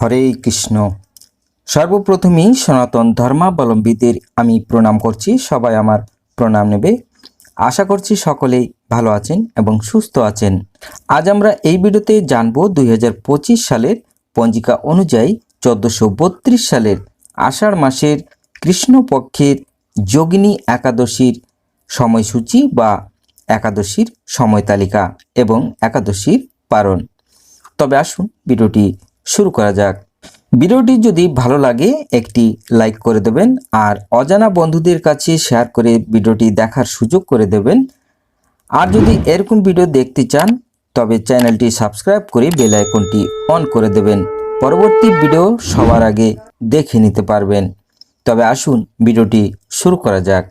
হরে কৃষ্ণ। সর্বপ্রথমেই সনাতন ধর্মাবলম্বীদের আমি প্রণাম করছি, সবাই আমার প্রণাম নেবে। আশা করছি সকলেই ভালো আছেন এবং সুস্থ আছেন। আজ আমরা এই ভিডিওতে জানব দুই হাজার পঁচিশ সালের পঞ্জিকা অনুযায়ী চোদ্দোশো সালের আষাঢ় মাসের কৃষ্ণপক্ষের যোগিনী একাদশীর সময়সূচি বা একাদশীর সময় তালিকা এবং একাদশীর পারণ তবে আসুন ভিডিওটি শুরু করা যাক। ভিডিওটি যদি ভালো লাগে, একটি লাইক করে দেবেন আর অজানা বন্ধুদের কাছে শেয়ার করে ভিডিওটি দেখার সুযোগ করে দেবেন। আর যদি এরকম ভিডিও দেখতে চান, তবে চ্যানেলটি সাবস্ক্রাইব করে বেল আইকনটি অন করে দেবেন। পরবর্তী ভিডিও সবার আগে দেখে নিতে পারবেন। তবে আসুন ভিডিওটি শুরু করা যাক।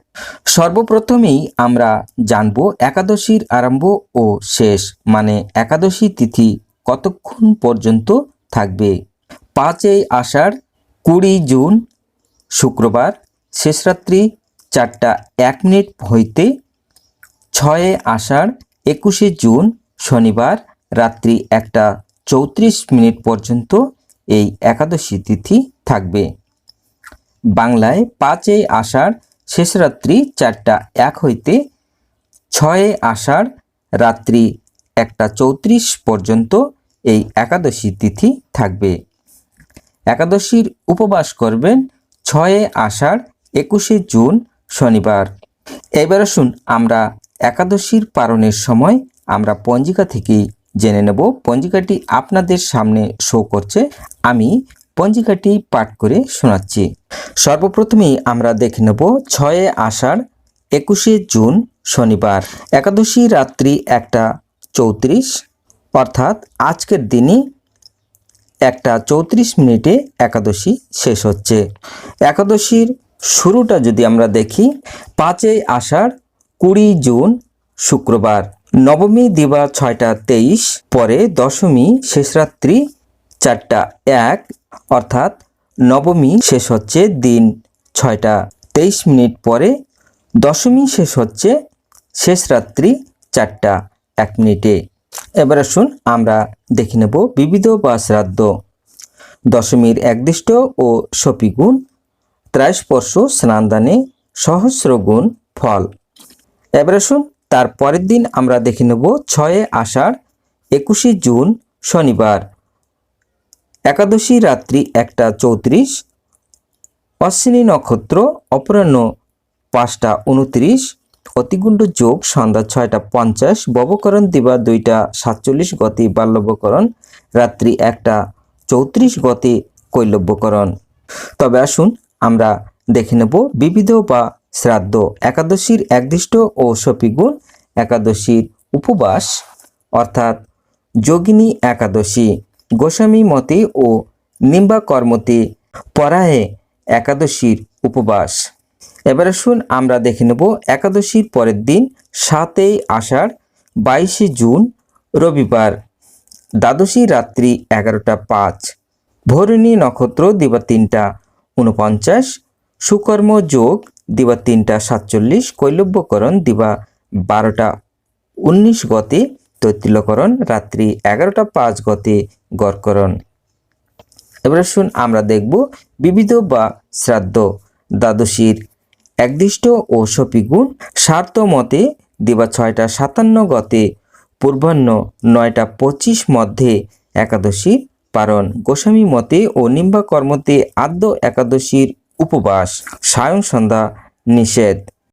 সর্বপ্রথমেই আমরা জানব একাদশীর আরম্ভ ও শেষ মানে একাদশী তিথি কতক্ষণ পর্যন্ত থাকবে। পাঁচই আষাঢ়, কুড়ি জুন, শুক্রবার শেষরাত্রি চারটা এক মিনিট হইতে ছয়ে আষাঢ়, একুশে জুন, শনিবার, রাত্রি একটা চৌত্রিশ মিনিট পর্যন্ত এই একাদশী তিথি থাকবে। বাংলায় পাঁচই আষাঢ় শেষরাত্রি চারটা এক হইতে ছয়ে আষাঢ়, রাত্রি একটা চৌত্রিশ পর্যন্ত এই একাদশী তিথি থাকবে। একাদশীর উপবাস করবেন ছয়ে আষাঢ়, একুশে জুন, শনিবার। এবার আসুন আমরা একাদশীর পালনের সময় আমরা পঞ্জিকা থেকেই জেনে নেব। পঞ্জিকাটি আপনাদের সামনে শো করছে। আমি পঞ্জিকাটি পাঠ করে শোনাচ্ছি। সর্বপ্রথমেই আমরা দেখে নেব ছয়ে আষাঢ়, একুশে জুন, শনিবার। একাদশী রাত্রি একটা চৌত্রিশ অর্থাৎ আজকের দিনই একটা চৌত্রিশ মিনিটে একাদশী শেষ হচ্ছে। একাদশীর শুরুটা যদি আমরা দেখি, পাঁচই আষাঢ়, কুড়ি জুন, শুক্রবার। নবমী দিবা ছয়টা তেইশ, পরে দশমী শেষরাত্রি চারটা এক, অর্থাৎ নবমী শেষ হচ্ছে দিন ছয়টা। তেইশ মিনিট পরে দশমী শেষ হচ্ছে শেষ রাত্রি চারটা এক মিনিটে। এবার আসুন আমরা দেখে নেব বিবিধ বা শ্রাদ্ধ। দশমীর একদিষ্ট ও সপিগুণ, ত্রায়স্পর্শ স্নানদানে সহস্র গুণ ফল। এবার আসুন তার পরের দিন আমরা দেখে নেব ছয়ে আষাঢ়, একুশে জুন শনিবার, একাদশী রাত্রি একটা চৌত্রিশ, অশ্বিনী নক্ষত্র অপরাহ্ন পাঁচটা উনত্রিশ অতিগুণ্ড যোগ সন্ধ্যা ছয়টা পঞ্চাশ, ববকরণ দিবা দুইটা সাতচল্লিশ গতি বাল্যবকরণ, রাত্রি একটা চৌত্রিশ গতি কৈলব্যকরণ। তবে আসুন আমরা দেখে নেব বিবিধ বা শ্রাদ্ধ, একাদশীর একদিষ্ট ও সপিগুণ, একাদশীর উপবাস, অর্থাৎ যোগিনী একাদশী, গোস্বামী মতে ও নিম্বা কর্মতে পরায়ে একাদশীর উপবাস। এবার শুন, আমরা দেখে নেব একাদশীর পরের দিন, সাতই আষাঢ়, বাইশে জুন, রবিবার। দ্বাদশী রাত্রি এগারোটা পাঁচ। ভরিণী নক্ষত্র দিবা তিনটা উনপঞ্চাশ সুকর্ম যোগ দিবা তিনটা সাতচল্লিশ। কৈলব্যকরণ দিবা বারোটা উনিশ গতে। তৈতিলকরণ রাত্রি এগারোটা পাঁচ গতে। গড়করণ। এবার শুন, আমরা দেখব বিবিধ বা শ্রাদ্ধ। দ্বাদশীর একদিষ্ট ও সপিগুণ স্বার্থ মতে দিবা ছয়টা সাতান্ন গতে, পূর্বাহ্ন নয়টা পঁচিশ মধ্যে একাদশীর পারণ। গোস্বামী মতে ও নিম্বা কর্মতে আদ্য একাদশীর উপবাস। সায়ন সন্ধ্যা নিষেধ।